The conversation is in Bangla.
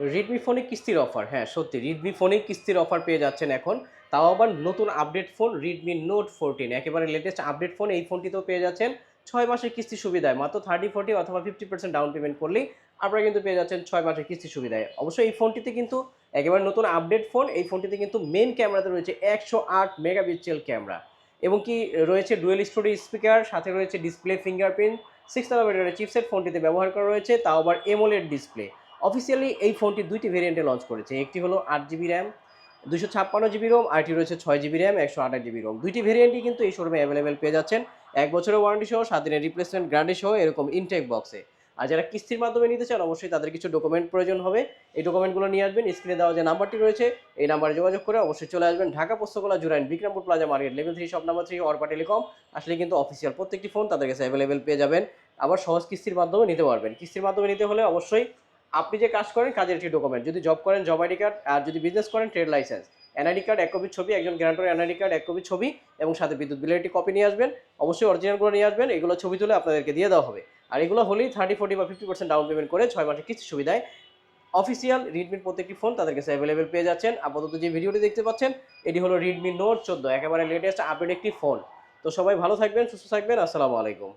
রেডমি ফোনে কিস্তির অফার হ্যাঁ সত্যি রেডমি ফোনে কিস্তির অফার পেয়ে যাচ্ছেন এখন। তাও আবার নতুন update phone Redmi note fourteen একেবারে লেটেস্ট আপডেট ফোন এই ফোনটিতেও পেয়ে যাচ্ছেন। ছয় মাসের কিস্তি সুবিধায়, মাত্র থার্টি ফোর্টি অথবা ফিফটি পার্সেন্ট ডাউন পেমেন্ট করলেই আপনারা কিন্তু পেয়ে যাচ্ছেন ছয় মাসের কিস্তি সুবিধায়। অবশ্যই এই ফোনটিতে কিন্তু একেবারে নতুন আপডেট ফোন এই ফোনটিতে কিন্তু মেন ক্যামেরাতে রয়েছে একশো আট মেগাপিক্সেল ক্যামেরা এবং কি রয়েছে ডুয়েল স্টোরি স্পিকার সাথে রয়েছে ডিসপ্লে ফিঙ্গারপ্রিন্ট সিক্স মেগাপিক্সেলের চিপসেট ফোনটিতে ব্যবহার করা রয়েছে, তাও আবার এমোলেড ডিসপ্লে অফিসিয়ালি এই ফোনটি দুইটি ভেরিয়েন্টে লঞ্চ করেছে। একটি হলো আট জিবি র্যাম দুশো ছাপ্পান্ন জিবি রোম আরটি রয়েছে ছয় জিবি র্যাম একশো আঠাশ জিবি রোম দুইটি ভেরিয়েন্টই কিন্তু এই শোরুমে অ্যাভেলেবেল পেয়ে যাচ্ছেন। এক বছরের ওয়ারেন্টি সহ, সাত দিনের রিপ্লেসমেন্ট গ্যারান্টি সহ এরকম ইনটেক বক্সে আর যারা কিস্তির মাধ্যমে নিতে চান, অবশ্যই তাদের কিছু ডকুমেন্ট প্রয়োজন হবে। এই ডকুমেন্টগুলো নিয়ে আসবেন স্ক্রিনে দেওয়া যে নাম্বারটি রয়েছে, এই নাম্বারে যোগাযোগ করে অবশ্যই চলে আসবেন। Dhaka Postogola Jurain, Bikrampur plaza, market level three shop number three Orpa telecom আসলে কিন্তু অফিসিয়াল প্রত্যেকটি ফোন তাদের কাছে অ্যাভেলেবেল পেয়ে যাবেন। আবার সহজ কিস্তির মাধ্যমে নিতে পারবেন। কিস্তির মাধ্যমে নিতে হলে অবশ্যই আপনি যে কাজ করেন, কাজের একটি ডকুমেন্ট যদি জব করেন জব আইডি কার্ড আর যদি বিজনেস করেন ট্রেড লাইসেন্স এনআইডি কার্ড এক কপির ছবি, একজন গ্যারান্টর এনআইডি কার্ড এক কপি ছবি, এবং সাথে বিদ্যুৎ বিলের একটি কপি নিয়ে আসবেন। অবশ্যই অরিজিনালগুলো নিয়ে আসবেন, এগুলো ছবি তুলে আপনাদেরকে দিয়ে দেওয়া হবে। আর এগুলো হলেই থার্টি ফোর্টি বা ফিফটি পার্সেন্ট ডাউন পেমেন্ট করে ছয় মাসের কিছু সুবিধায় অফিসিয়াল রিডমির প্রত্যেকটি ফোন তাদের কাছে অ্যাভেলেবেল পেয়ে যাচ্ছেন। আপাতত যে ভিডিওটি দেখতে পাচ্ছেন, এটি হলো রিডমি নোট চোদ্দ, একেবারে লেটেস্ট আপডেট একটি ফোন তো সবাই ভালো থাকবেন, সুস্থ থাকবেন, আসসালামু আলাইকুম।